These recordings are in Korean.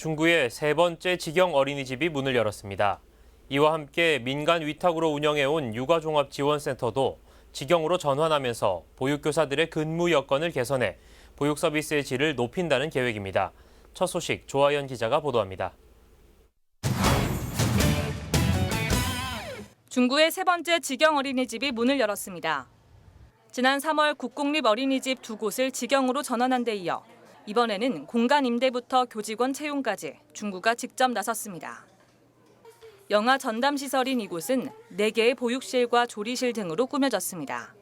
중구의 세 번째 직영 어린이집이 문을 열었습니다. 이와 함께 민간 위탁으로 운영해온 육아종합지원센터도 직영으로 전환하면서 보육교사들의 근무 여건을 개선해 보육 서비스의 질을 높인다는 계획입니다. 첫 소식 조아연 기자가 보도합니다. 중구의 세 번째 직영 어린이집이 문을 열었습니다. 지난 3월 국공립 어린이집 두 곳을 직영으로 전환한 데 이어 이번에는 공간 임대부터 교직원 채용까지 중구가 직접 나섰습니다. 영아 전담 시설인 이곳은 4개의 보육실과 조리실 등으로 꾸며졌습니다.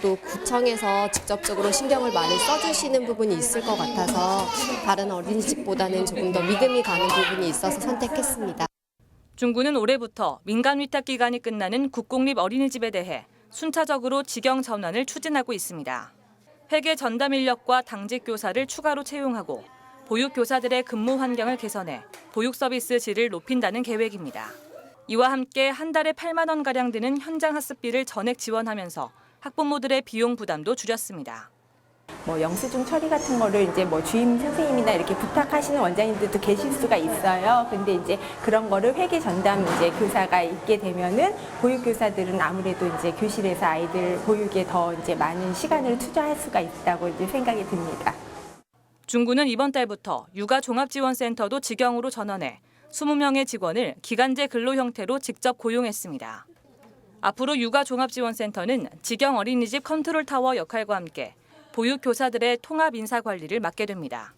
또 구청에서 직접적으로 신경을 많이 써주시는 부분이 있을 것 같아서 다른 어린이집보다는 조금 더 믿음이 가는 부분이 있어서 선택했습니다. 중구는 올해부터 민간 위탁 기간이 끝나는 국공립 어린이집에 대해 순차적으로 직영 전환을 추진하고 있습니다. 회계 전담 인력과 당직 교사를 추가로 채용하고 보육 교사들의 근무 환경을 개선해 보육 서비스 질을 높인다는 계획입니다. 이와 함께 한 달에 8만 원 가량 드는 현장 학습비를 전액 지원하면서 학부모들의 비용 부담도 줄였습니다. 뭐 영수증 처리 같은 거를 이제 뭐 주임 선생님이나 이렇게 부탁하시는 원장님들도 계실 수가 있어요. 근데 이제 그런 거를 회계 전담 이제 교사가 있게 되면은 보육 교사들은 아무래도 이제 교실에서 아이들 보육에 더 이제 많은 시간을 투자할 수가 있다고 이제 생각이 듭니다. 중구는 이번 달부터 육아 종합지원센터도 직영으로 전환해 20명의 직원을 기간제 근로 형태로 직접 고용했습니다. 앞으로 육아 종합지원센터는 직영 어린이집 컨트롤 타워 역할과 함께 보육 교사들의 통합 인사 관리를 맡게 됩니다.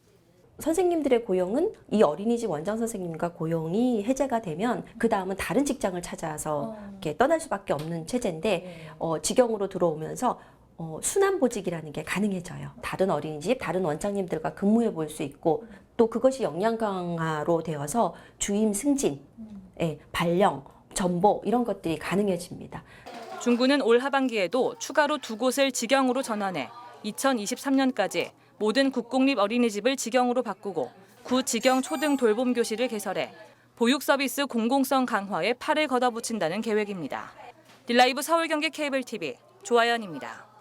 선생님들의 고용은 이 어린이집 원장 선생님과 고용이 해제가 되면 그 다음은 다른 직장을 찾아서 이렇게 떠날 수밖에 없는 체제인데 어, 직영으로 들어오면서 어, 순환 보직이라는 게 가능해져요. 다른 어린이집, 다른 원장님들과 근무해 볼 수 있고 또 그것이 역량 강화로 되어서 주임 승진, 예, 발령, 전보 이런 것들이 가능해집니다. 중구는 올 하반기에도 추가로 두 곳을 직영으로 전환해 2023년까지 모든 국공립 어린이집을 직영으로 바꾸고 구 직영 초등 돌봄 교실을 개설해 보육 서비스 공공성 강화에 팔을 걷어붙인다는 계획입니다. 딜라이브 서울 경기 케이블 TV 조아연입니다.